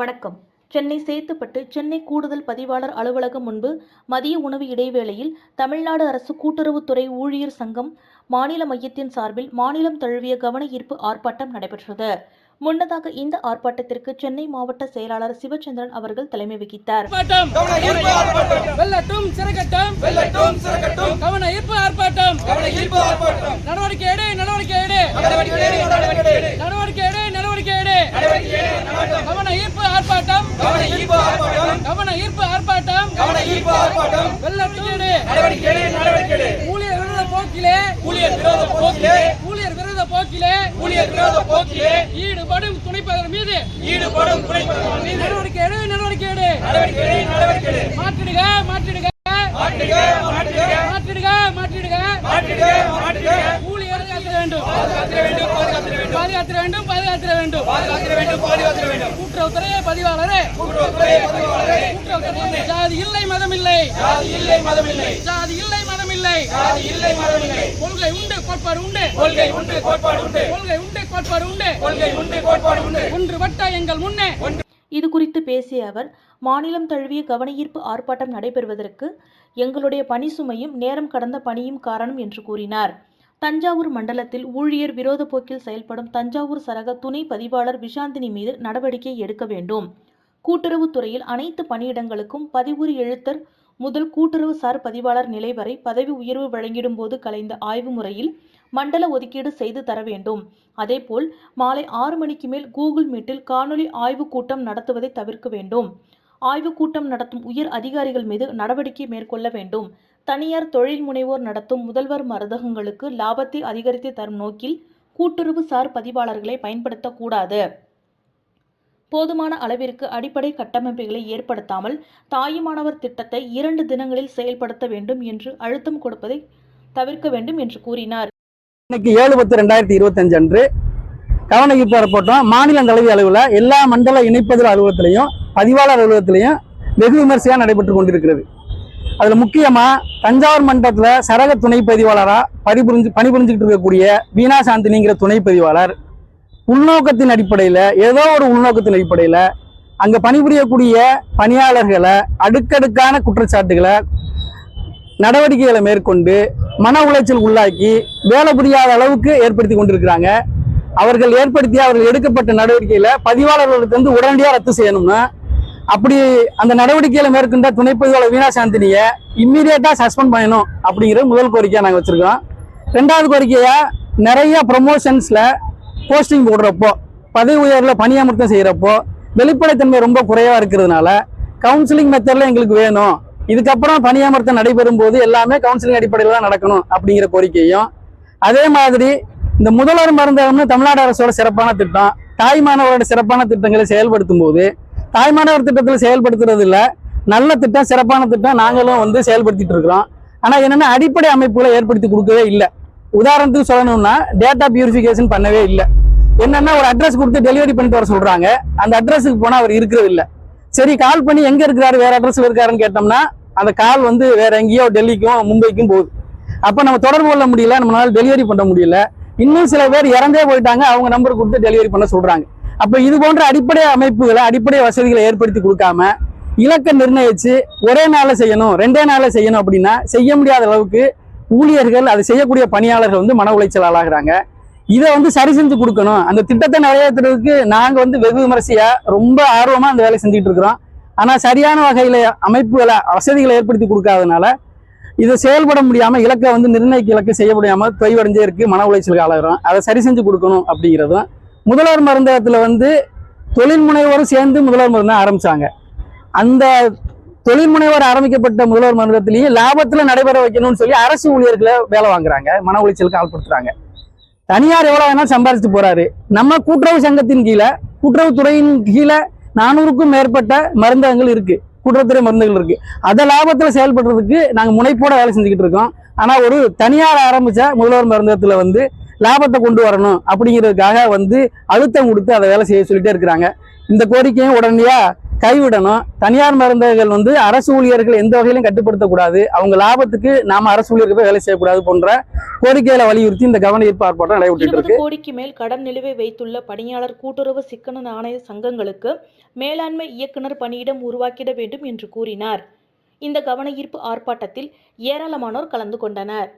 வணக்கம். சென்னை சேத்துப்பட்டு சென்னை கூடுதல் பதிவாளர் அலுவலகம் முன்பு மதிய உணவு இடைவேளையில் தமிழ்நாடு அரசு கூட்டுறவுத்துறை ஊழியர் சங்கம் மாநில மையத்தின் சார்பில் மாநிலம் தழுவிய கவன ஈர்ப்பு ஆர்ப்பாட்டம் நடைபெற்றது. முன்னதாக இந்த ஆர்ப்பாட்டத்திற்கு சென்னை மாவட்ட செயலாளர் சிவச்சந்திரன் அவர்கள் தலைமை வகித்தார். கவன ஈர்ப்பு கவன ஈர்ப்பு ஆர்ப்பாட்டம். கவன ஈர்ப்பு ஆர்ப்பாட்டம். கவன ஈர்ப்பு ஆர்ப்பாட்டம். வெள்ளட்டும் எடு நடவடிக்கை எடு, நடவடிக்கை எடு. ஊழியர் விரோத போக்கிலே. ஊழியர் விரோத போக்கிலே. ஊழியர் விரோத போக்கிலே. ஊழியர் விரோத போக்கிலே. ஈடுபடும் துணைப்பதர் மீது. ஈடுபடும் துணைப்பதர்கள் மீது. நடவடிக்கை எடு நடவடிக்கை எடு நடவடிக்கை எடு, நடவடிக்கை எடு. மாற்றிடுக மாற்றிடுக மாற்றுக, மாற்றுக, மாற்றிடுக மாற்றிடுக மாற்றுக, மாற்றுக. ஊழியர் காத்திர வேண்டும் பாதுகாத்திட வேண்டும், பாதுகாத்திட வேண்டும். பாதுகாத்திர வேண்டும். பாதுகாத்திர வேண்டும் பாதுகாத்திட வேண்டும், பாதுகாத்திட வேண்டும். கூட்டுறவுத்துறை பதிவாளரே. கூட்டுறவுத்துறை பதிவாளரே, கூட்டுறவுத்துறை ஜாதி இல்லை மதம் இல்லை. ஜாதி இல்லை மதம் இல்லை. ஜாதி இல்லை மதம் இல்லை. ஜாதி இல்லை மதம் இல்லை. கொள்கை உண்டு கோட்பாடு உண்டு. கொள்கை உண்டு கோட்பாடு உண்டு. கொள்கை உண்டு கோட்பாடு உண்டு. கொள்கை உண்டு கோட்பாடு உண்டு. ஒன்றுபட்ட எங்கள் முன்னே. இது குறித்து பேசிய அவர் மாநிலம் தழுவிய கவனஈர்ப்பு ஆர்ப்பாட்டம் நடைபெறுவதற்கு எங்களுடைய பணி சுமையும் நேரம் கடந்த பணியும் காரணம் என்று கூறினார். தஞ்சாவூர் மண்டலத்தில் ஊழியர் விரோத போக்கில் செயல்படும் தஞ்சாவூர் சரக துணை பதிவாளர் விஷாந்தினி மீது நடவடிக்கை எடுக்க வேண்டும். கூட்டுறவுத்துறையில் அனைத்து பணியிடங்களுக்கும் பதிவுறு எழுத்தர் முதல் கூட்டுறவு சார் பதிவாளர் நிலை வரை பதவி உயர்வு வழங்கிடும் போது கலைந்த ஆய்வு முறையில் மண்டல ஒதுக்கீடு செய்து தர வேண்டும். அதேபோல் மாலை ஆறு மணிக்கு மேல் கூகுள் மீட்டில் காணொலி ஆய்வு கூட்டம் நடத்துவதை தவிர்க்க வேண்டும். ஆய்வுக் கூட்டம் நடத்தும் உயர் அதிகாரிகள் மீது நடவடிக்கை மேற்கொள்ள வேண்டும். தனியார் தொழில் முனைவோர் நடத்தும் முதல்வர் மருந்தகங்களுக்கு லாபத்தை அதிகரித்து தரும் நோக்கில் கூட்டுறவு சார் பதிவாளர்களை பயன்படுத்தக்கூடாது. போதுமான அளவிற்கு அடிப்படை கட்டமைப்புகளை ஏற்படுத்தாமல் தாயுமானவர் திட்டத்தை இரண்டு தினங்களில் செயல்படுத்த வேண்டும் என்று அழுத்தம் கொடுப்பதை தவிர்க்க வேண்டும் என்று கூறினார். இன்னைக்கு ஏழு பத்து ரெண்டாயிரத்தி இருபத்தஞ்சு அன்று கவன ஈர்ப்பு போட்டோம் மாநில தலைவி அளவில் எல்லா மண்டல இணைப்பதில் அலுவலகத்திலையும் பதிவாளர் அலுவலகத்திலையும் வெகு விமர்சையாக நடைபெற்று கொண்டிருக்கிறது. அதில் முக்கியமாக தஞ்சாவூர் மண்டலத்தில் சரக துணை பதிவாளராக பணிபுரிஞ்சு பணிபுரிஞ்சுக்கிட்டு இருக்கக்கூடிய வீணா சாந்தினிங்கிற துணை பதிவாளர். உள்நோக்கத்தின் அடிப்படையில் ஏதோ ஒரு உள்நோக்கத்தின் அடிப்படையில் அங்கே பணிபுரியக்கூடிய பணியாளர்களை அடுக்கடுக்கான குற்றச்சாட்டுகளை நடவடிக்கைகளை மேற்கொண்டு மன உளைச்சல் உள்ளாக்கி வேலை புரியாத அளவுக்கு ஏற்படுத்தி கொண்டிருக்கிறாங்க. அவர்கள் ஏற்படுத்தி அவர்கள் எடுக்கப்பட்ட நடவடிக்கையில் பதிவாளர்களுக்கு வந்து உடனடியாக ரத்து செய்யணும்னா அப்படி அந்த நடவடிக்கையில மேற்கொண்ட துணை பதிவாளர் வீணா சாந்தினியை இம்மீடியட்டா சஸ்பெண்ட் பண்ணணும் அப்படிங்கிற முதல் கோரிக்கையை நாங்கள் வச்சிருக்கோம். ரெண்டாவது கோரிக்கையை நிறைய ப்ரொமோஷன்ஸ்ல போஸ்டிங் போடுறப்போ பதவி உயர்வில் பணியமர்த்தம் செய்யறப்போ வெளிப்படைத்தன்மை ரொம்ப குறைவா இருக்கிறதுனால கவுன்சிலிங் மெத்தட்ல எங்களுக்கு வேணும். இதுக்கப்புறம் பணியமர்த்தம் நடைபெறும் போது எல்லாமே கவுன்சிலிங் அடிப்படையில் தான் நடக்கணும் அப்படிங்கிற கோரிக்கையும் அதே மாதிரி இந்த முதல்வர் மருந்தகம்னு தமிழ்நாடு அரசோட சிறப்பான திட்டம் தாய்மானவரோட சிறப்பான திட்டங்களை செயல்படுத்தும் போது தாய்மானவர் திட்டத்தில் செயல்படுத்துறது இல்லை நல்ல திட்டம் சிறப்பான திட்டம் நாங்களும் வந்து செயல்படுத்திட்டு இருக்கிறோம். ஆனால் என்னன்னா அடிப்படை அமைப்புகளை ஏற்படுத்தி கொடுக்கவே இல்லை. உதாரணத்துக்கு சொல்லணும்னா டேட்டா பியூரிஃபிகேஷன் பண்ணவே இல்லை. என்னென்னா ஒரு அட்ரஸ் கொடுத்து டெலிவரி பண்ணிட்டு வர சொல்கிறாங்க அந்த அட்ரஸுக்கு போனால் அவர் இருக்கிறது இல்லை. சரி கால் பண்ணி எங்கே இருக்கிறாரு வேறு அட்ரஸில் இருக்காருன்னு கேட்டோம்னா அந்த கால் வந்து வேற எங்கேயோ டெல்லிக்கும் மும்பைக்கும் போகுது. அப்போ நம்ம தொடர்பு கொள்ள முடியல நம்மளால டெலிவரி பண்ண முடியல. இன்னும் சில பேர் இறந்தே போயிட்டாங்க அவங்க நம்பர் கொடுத்து டெலிவரி பண்ண சொல்கிறாங்க அப்ப இது போன்ற அடிப்படை அமைப்புகளை அடிப்படை வசதிகளை ஏற்படுத்தி கொடுக்காம இலக்கை நிர்ணயிச்சு ஒரே நாளில் செய்யணும் ரெண்டே நாளில் செய்யணும் அப்படின்னா செய்ய முடியாத அளவுக்கு ஊழியர்கள் அதை செய்யக்கூடிய பணியாளர்கள் வந்து மன உளைச்சல் ஆளாகிறாங்க. இதை வந்து சரி செஞ்சு கொடுக்கணும். அந்த திட்டத்தை நிறைவேற்றுறதுக்கு நாங்கள் வந்து வெகு விமர்சையா ரொம்ப ஆர்வமா அந்த வேலை செஞ்சுட்டு இருக்கிறோம். ஆனா சரியான வகையில அமைப்புகளை வசதிகளை ஏற்படுத்தி கொடுக்காதனால இதை செயல்பட முடியாம இலக்கை வந்து நிர்ணயிக்க இலக்கை செய்ய முடியாம தொய்வடைஞ்சே இருக்கு மன உளைச்சலுக்கு ஆளாகிறோம். அதை சரி செஞ்சு கொடுக்கணும் அப்படிங்கிறதும் முதல்வர் மருந்தகத்தில் வந்து தொழில் முனைவோரும் சேர்ந்து முதல்வர் மருந்தகம் ஆரம்பித்தாங்க அந்த தொழில் முனைவர் ஆரம்பிக்கப்பட்ட முதல்வர் மருந்தகத்திலேயே லாபத்தில் நடைபெற வைக்கணும்னு சொல்லி அரசு ஊழியர்களை வேலை வாங்குறாங்க. மன உளைச்சலுக்கு ஆள்படுத்துறாங்க. தனியார் எவ்வளோ வேணாலும் சம்பாதிச்சுட்டு போறாரு. நம்ம கூட்டுறவு சங்கத்தின் கீழே கூட்டுறவுத்துறையின் கீழே நானூறுக்கும் மேற்பட்ட மருந்தகங்கள் இருக்கு. கூட்டுறவுத்துறை மருந்துகள் இருக்கு. அதை லாபத்தில் செயல்படுறதுக்கு நாங்கள் முனைப்போட வேலை செஞ்சுக்கிட்டு இருக்கோம். ஆனால் ஒரு தனியார் ஆரம்பித்த முதல்வர் மருந்தகத்தில் வந்து லாபத்தை கொண்டு வரணும் அப்படிங்கிறதுக்காக வந்து அழுத்தம் கொடுத்து அதை வேலை செய்ய சொல்லிட்டே இருக்கிறாங்க. இந்த கோரிக்கையும் உடனடியா கைவிடணும். தனியார் மருந்தகங்கள் வந்து அரசு ஊழியர்கள் எந்த வகையிலும் கட்டுப்படுத்தக்கூடாது. அவங்க லாபத்துக்கு நாம அரசு ஊழியர்கள் வேலை செய்யக்கூடாது போன்ற கோரிக்கைகளை வலியுறுத்தி இந்த கவன ஈர்ப்பு ஆர்ப்பாட்டம் நடைபெற்று இருக்கு. கோடிக்கு மேல் கடன் நிலுவை வைத்துள்ள பணியாளர் கூட்டுறவு சிக்கன நாணய சங்கங்களுக்கு மேலாண்மை இயக்குனர் பணியிடம் உருவாக்கிட வேண்டும் என்று கூறினார். இந்த கவன ஈர்ப்பு ஆர்ப்பாட்டத்தில் ஏராளமானோர் கலந்து கொண்டனர்.